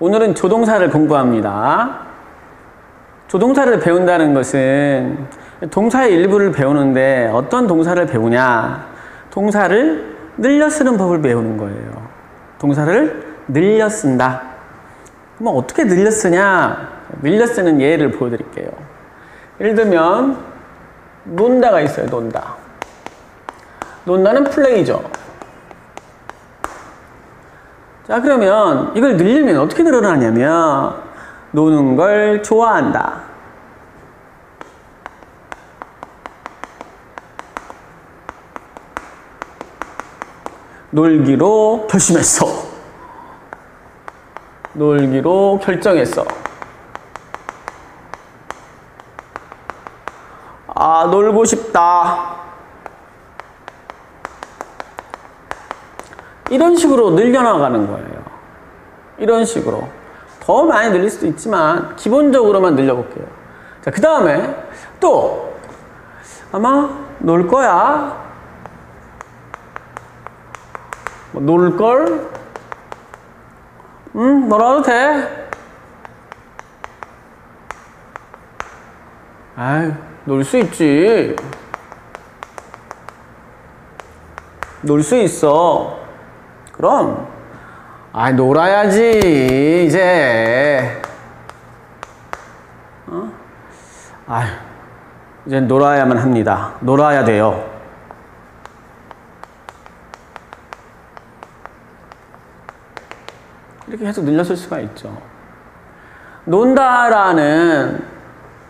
오늘은 조동사를 공부합니다. 조동사를 배운다는 것은 동사의 일부를 배우는데 어떤 동사를 배우냐? 동사를 늘려 쓰는 법을 배우는 거예요. 동사를 늘려 쓴다. 그럼 어떻게 늘려 쓰냐? 늘려 쓰는 예를 보여드릴게요. 예를 들면 논다가 있어요. 논다. 논다는 플레이죠. 자 그러면 이걸 늘리면 어떻게 늘어나냐면 노는 걸 좋아한다. 놀기로 결심했어. 놀기로 결정했어. 아, 놀고 싶다. 이런 식으로 늘려나가는 거예요. 이런 식으로. 더 많이 늘릴 수도 있지만, 기본적으로만 늘려볼게요. 자, 그 다음에 또, 아마 놀 거야. 뭐 놀걸? 응, 놀아도 돼. 아유, 놀 수 있지. 놀 수 있어. 그럼, 아, 놀아야지, 이제. 어? 아유, 이제 놀아야만 합니다. 놀아야 돼요. 이렇게 계속 늘렸을 수가 있죠. 논다라는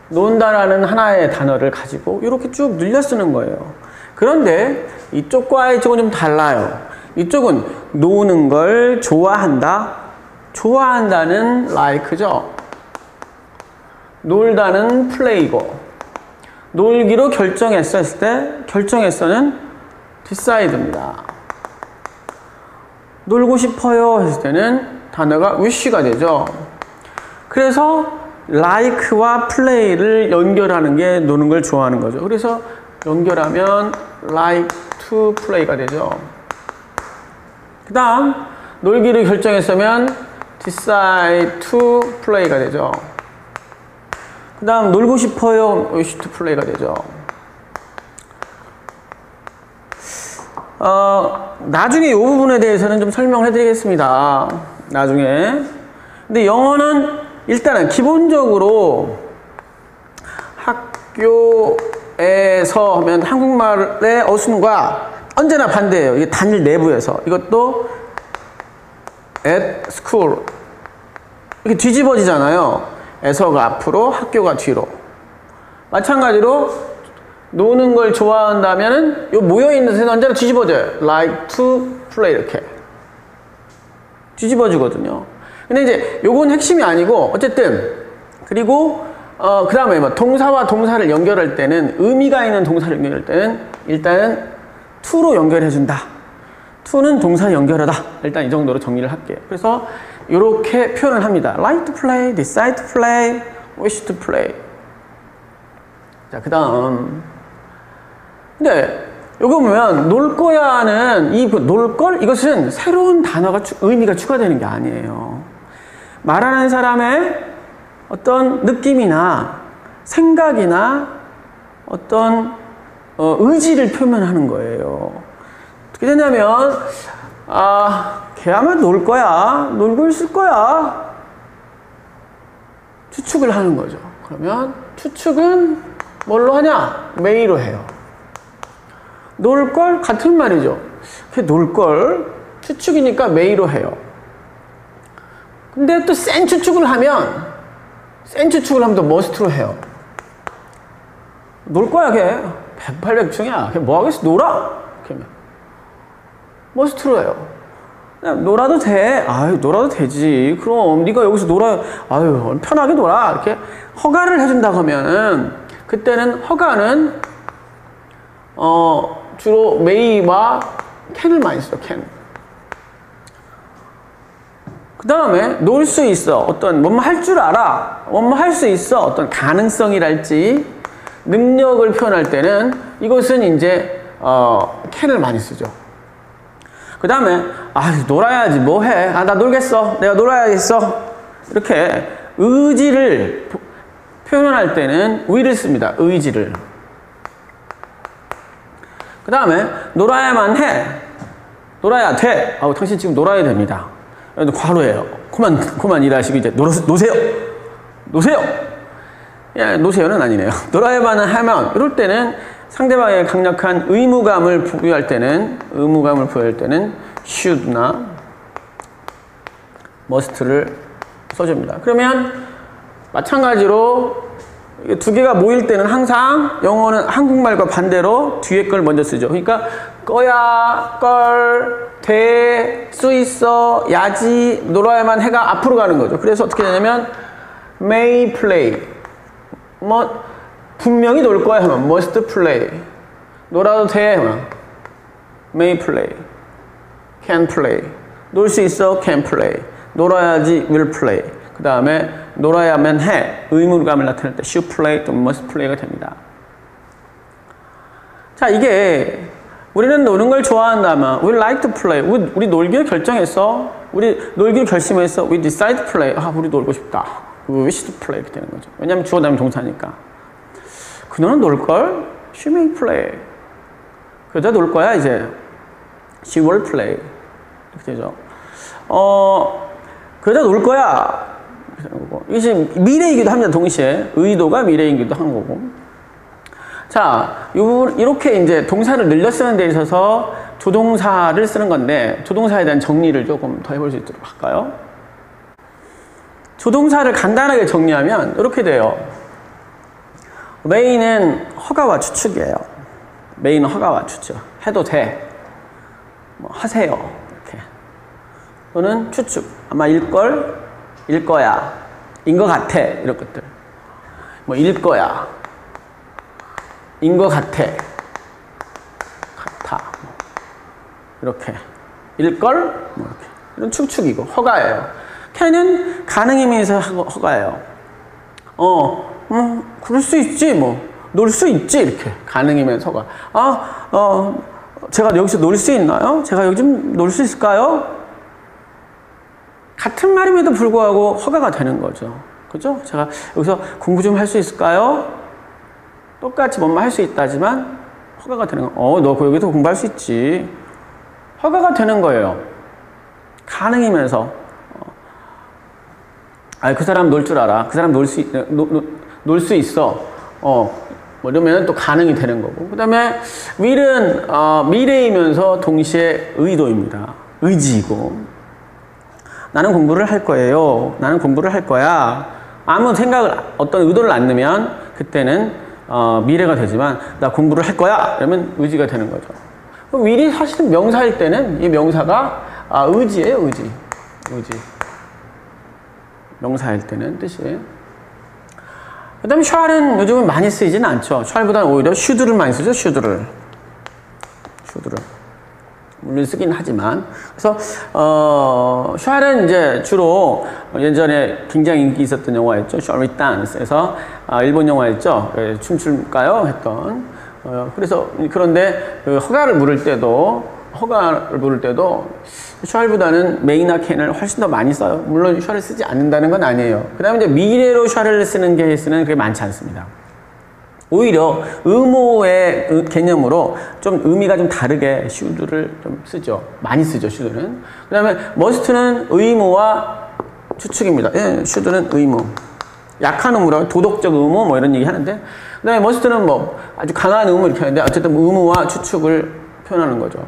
논다라는 하나의 단어를 가지고 이렇게 쭉 늘려 쓰는 거예요. 그런데 이쪽과 이쪽은 좀 달라요. 이쪽은 노는 걸 좋아한다. 좋아한다는 like죠. 놀다는 play고 놀기로 결정했었을 때 결정했어는 decide입니다. 놀고 싶어요 했을 때는 단어가 wish가 되죠. 그래서 like와 play를 연결하는 게 노는 걸 좋아하는 거죠. 그래서 연결하면 like to play가 되죠. 그 다음 놀기를 결정했으면 decide to play가 되죠. 그 다음 놀고 싶어요 wish to play가 되죠. 어, 나중에 이 부분에 대해서는 좀 설명을 해드리겠습니다. 나중에. 근데 영어는 일단은 기본적으로 학교에서 하면 한국말의 어순과 언제나 반대예요. 이게 단일 내부에서. 이것도 at school. 이렇게 뒤집어지잖아요. 에서가 앞으로, 학교가 뒤로. 마찬가지로 노는 걸 좋아한다면은 요 모여 있는 새는 언제나 뒤집어져요. like to play 이렇게 뒤집어지거든요. 근데 이제 요건 핵심이 아니고 어쨌든 그리고 어 그 다음에 뭐 동사와 동사를 연결할 때는 의미가 있는 동사를 연결할 때는 일단은 to로 연결해 준다. to는 동사 연결하다. 일단 이 정도로 정리를 할게요. 그래서 이렇게 표현을 합니다. like to play, decide to play, wish to play. 자, 그 다음. 근데, 요거 보면, 놀 거야는, 이 놀 걸? 이것은 새로운 단어가, 의미가 추가되는 게 아니에요. 말하는 사람의 어떤 느낌이나 생각이나 어떤 어, 의지를 표현하는 거예요. 어떻게 되냐면, 아, 걔 아마 놀 거야. 놀고 있을 거야. 추측을 하는 거죠. 그러면 추측은 뭘로 하냐? 메이로 해요. 놀 걸 같은 말이죠. 걔 놀 걸 추측이니까 메이로 해요. 근데 또 센 추측을 하면 센 추측을 하면 또 머스트로 해요. 놀 거야 걔. 108백충이야. 걔뭐 하겠어? 놀아. 머스트로 해요. 그냥 놀아도 돼. 아유, 놀아도 되지. 그럼 네가 여기서 놀아. 아유, 편하게 놀아. 이렇게 허가를 해준다고 하면은 그때는 허가는 어 주로 메이와 캔을 많이 써. 캔. 그 다음에 놀 수 있어. 어떤 뭐뭐 할줄 알아. 뭐뭐 할수 있어. 어떤 가능성이랄지 능력을 표현할 때는 이것은 이제 어 캔을 많이 쓰죠. 그 다음에 아 놀아야지 뭐해 아 나 놀겠어 내가 놀아야겠어 이렇게 의지를 표현할 때는 will을 씁니다. 의지를. 그 다음에 놀아야만 해. 놀아야 돼. 아우 당신 지금 놀아야 됩니다. 과로예요. 그만 그만 일하시고 이제 놀, 노세요. 노세요. 예, 노세요는 아니네요. 놀아야만 하면 이럴 때는 상대방의 강력한 의무감을 부여할 때는 의무감을 부여할 때는 should나 must를 써줍니다. 그러면 마찬가지로 두 개가 모일 때는 항상 영어는 한국말과 반대로 뒤에 걸 먼저 쓰죠. 그러니까 거야, 걸, 돼, 수 있어, 야지, 놀아야만 해가 앞으로 가는 거죠. 그래서 어떻게 되냐면 may play. 뭐 분명히 놀 거야 하면 must play. 놀아도 돼 하면 may play. can play. 놀 수 있어 can play. 놀아야지 will play. 그 다음에 놀아야만 해. 의무감을 나타낼 때 should play 또 must play가 됩니다. 자, 이게 우리는 노는 걸 좋아한다면 we like to play. 우리, 우리 놀기를 결정했어. 우리 놀기를 결심했어. we decide to play. 아, 우리 놀고 싶다. We wish to play 이렇게 되는 거죠. 왜냐하면 주어 다음 동사니까. 그녀는 놀 걸. she may play. 그자 놀 거야 이제. she will play. 이렇게 되죠. 어, 그자 놀 거야. 지금 미래이기도 합니다. 동시에 의도가 미래이기도 한 거고. 자, 이렇게 이제 동사를 늘려 쓰는 데 있어서 조동사를 쓰는 건데 조동사에 대한 정리를 조금 더 해볼 수 있도록 할까요? 조동사를 간단하게 정리하면 이렇게 돼요. 메인은 허가와 추측이에요. 메인은 허가와 추측. 해도 돼. 뭐 하세요. 이렇게. 또는 추측. 아마 일걸 일 거야. 인 것 같아. 이런 것들. 뭐, 일 거야. 인 것 같아. 같아. 이렇게. 일걸? 뭐, 이렇게. 이런 축축이고, 허가예요. 캐는 가능이면서 허가예요. 어, 음, 그럴 수 있지, 뭐. 놀 수 있지, 이렇게. 가능이면서 허가. 아, 어, 제가 여기서 놀 수 있나요? 제가 여기 좀 놀 수 있을까요? 같은 말임에도 불구하고 허가가 되는 거죠. 그죠? 제가 여기서 공부 좀 할 수 있을까요? 똑같이 뭔말 할수 있다지만 허가가 되는 거. 어, 너 여기서 공부할 수 있지. 허가가 되는 거예요. 가능이면서. 어. 아, 그 사람 놀 줄 알아. 그 사람 놀 수, 놀 수 있어. 어. 뭐 이러면 또 가능이 되는 거고. 그 다음에 will은 어, 미래이면서 동시에 의도입니다. 의지이고. 나는 공부를 할 거예요. 나는 공부를 할 거야. 아무 생각을, 어떤 의도를 안 넣으면 그때는 어, 미래가 되지만 나 공부를 할 거야. 그러면 의지가 되는 거죠. will이 사실은 명사일 때는 이 명사가 아, 의지예요, 의지. 의지. 명사일 때는 뜻이. 그 다음에 샬은 요즘은 많이 쓰이지는 않죠. 샬보다는 오히려 should를 많이 쓰죠, should를. should를. 물론 쓰긴 하지만 그래서 어 샬은 이제 주로 예전에 굉장히 인기 있었던 영화였죠 We Dance에서 아, 일본 영화였죠 예, 춤출까요 했던 어, 그래서 그런데 그 허가를 물을 때도 허가를 물을 때도 샬보다는 메이나 캔을 훨씬 더 많이 써요 물론 샬을 쓰지 않는다는 건 아니에요 그 다음에 이제 미래로 샬을 쓰는 케이스는 그게 많지 않습니다 오히려 의무의 개념으로 좀 의미가 좀 다르게 should를 좀 쓰죠. 많이 쓰죠, should는. 그 다음에 must는 의무와 추측입니다. 예, should는 의무. 약한 의무라고 도덕적 의무 뭐 이런 얘기 하는데 그 다음에 must는 뭐 아주 강한 의무 이렇게 하는데 어쨌든 의무와 추측을 표현하는 거죠.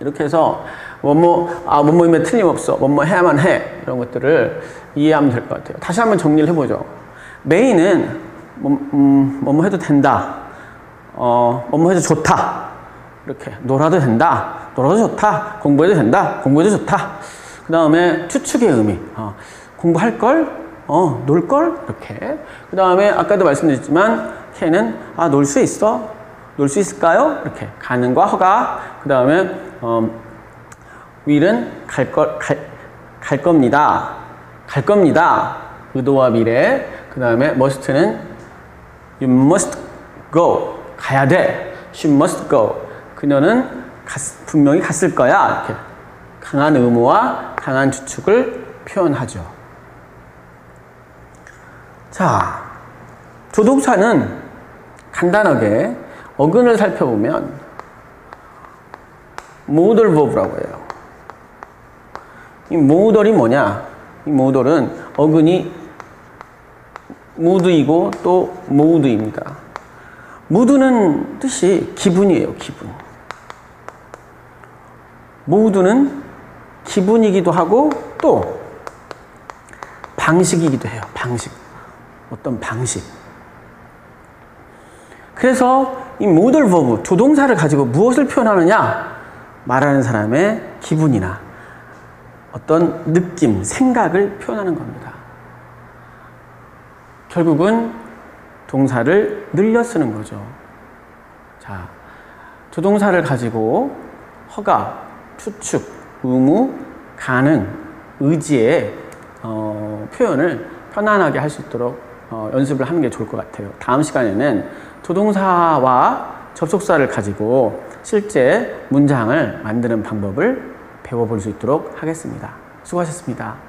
이렇게 해서 뭐뭐 아 뭐뭐이면 틀림없어 뭐뭐 해야만 해 이런 것들을 이해하면 될 것 같아요. 다시 한번 정리를 해보죠. 메인은 뭐, 음, 뭐뭐 해도 된다. 어, 뭐뭐 해도 좋다. 이렇게 놀아도 된다. 놀아도 좋다. 공부해도 된다. 공부해도 좋다. 그 다음에 추측의 의미. 어, 공부할 걸, 어, 놀 걸. 이렇게. 그 다음에 아까도 말씀드렸지만 걔는 아, 놀 수 있어. 놀 수 있을까요? 이렇게 가능과 허가. 그 다음에 어, 윌은 갈 걸, 갈, 갈 겁니다. 갈 겁니다. 의도와 미래. 그 다음에 must는 You must go. 가야 돼. She must go. 그녀는 갔, 분명히 갔을 거야. 이렇게 강한 의무와 강한 추측을 표현하죠. 자, 조동사는 간단하게 어근을 살펴보면 모돌 버브라고 해요. 이 모돌이 뭐냐? 이 모돌은 어근이 무드이고 또 모드입니다. 무드는 뜻이 기분이에요, 기분. 모드는 기분이기도 하고 또 방식이기도 해요, 방식. 어떤 방식. 그래서 이 모델 버브, 조동사를 가지고 무엇을 표현하느냐? 말하는 사람의 기분이나 어떤 느낌, 생각을 표현하는 겁니다. 결국은 동사를 늘려 쓰는 거죠. 자, 조동사를 가지고 허가, 추측, 의무, 가능, 의지의 어, 표현을 편안하게 할 수 있도록 어, 연습을 하는 게 좋을 것 같아요. 다음 시간에는 조동사와 접속사를 가지고 실제 문장을 만드는 방법을 배워볼 수 있도록 하겠습니다. 수고하셨습니다.